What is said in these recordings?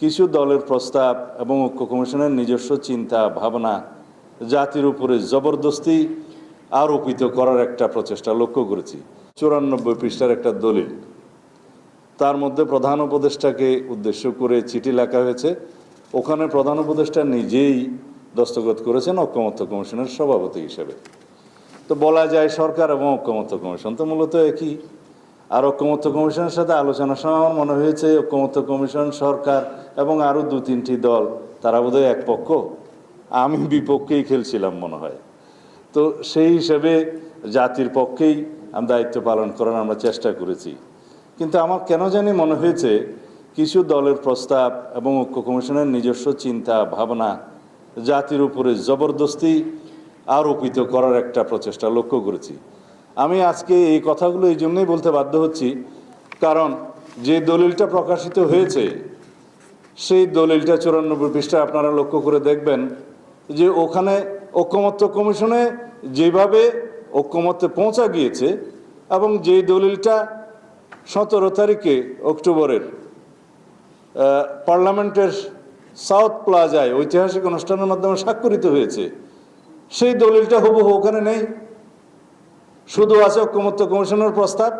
কিছু দলের প্রস্তাব এবং ঐক্য কমিশনের নিজস্ব চিন্তা, ভাবনা জাতির উপরে জবরদস্তি আরোপিত করার একটা প্রচেষ্টা লক্ষ্য করেছি। চুরানব্বই পৃষ্ঠার একটা দলিল। তার মধ্যে প্রধান উপদেষ্টাকে উদ্দেশ্য করে চিঠি লেখা হয়েছে। ওখানে প্রধান উপদেষ্টা নিজেই দস্তখত করেছেন ঐক্যমত্য কমিশনের সভাপতি হিসেবে। তো বলা যায় সরকার এবং ঐক্যমত্য কমিশন তো মূলত একই। আর ঐক্যমত্য কমিশনের সাথে আলোচনার সময় আমার মনে হয়েছে, ঐক্যমত্য কমিশন সরকার এবং আরও দু তিনটি দল, তারা বোধহয় এক পক্ষ। আমি বিপক্ষেই খেলছিলাম মনে হয়। তো সেই হিসেবে জাতির পক্ষেই আমি দায়িত্ব পালন করার আমরা চেষ্টা করেছি। কিন্তু আমার কেন জানি মনে হয়েছে, কিছু দলের প্রস্তাব এবং ঐক্য কমিশনের নিজস্ব চিন্তা, ভাবনা জাতির উপরে জবরদস্তি আরোপিত করার একটা প্রচেষ্টা লক্ষ্য করেছি। আমি আজকে এই কথাগুলো এই জন্যই বলতে বাধ্য হচ্ছি, কারণ যে দলিলটা প্রকাশিত হয়েছে, সেই দলিলটা চুরানব্বই পৃষ্ঠায় আপনারা লক্ষ্য করে দেখবেন যে ওখানে ঐক্যমত্য কমিশনে যেভাবে ঐক্যমত্যে পৌঁছা গিয়েছে এবং যেই দলিলটা সতেরো তারিখে অক্টোবরের পার্লামেন্টের সাউথ প্লাজায় ঐতিহাসিক অনুষ্ঠানের মাধ্যমে স্বাক্ষরিত হয়েছে, সেই দলিলটা হুবহু ওখানে নেই। শুধু আছে ঐক্যমত্য কমিশনের প্রস্তাব।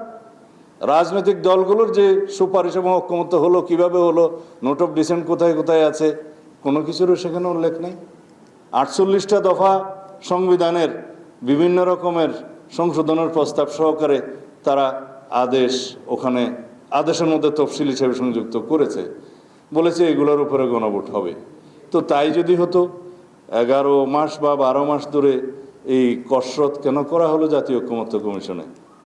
রাজনৈতিক দলগুলোর যে সুপারিশ এবং ঐক্যমত্য হলো, কীভাবে হলো, নোট অফ ডিসেন্ট কোথায় কোথায় আছে, কোনো কিছুরও সেখানে উল্লেখ নেই। আটচল্লিশটা দফা সংবিধানের বিভিন্ন রকমের সংশোধনের প্রস্তাব সহকারে তারা আদেশ, ওখানে আদেশের মধ্যে তফসিল হিসেবে সংযুক্ত করেছে। বলেছে এগুলোর উপরে গণভোট হবে। তো তাই যদি হতো, এগারো মাস বা বারো মাস ধরে এই কসরত কেন করা হলো জাতীয় ঐক্যমত্য কমিশনে?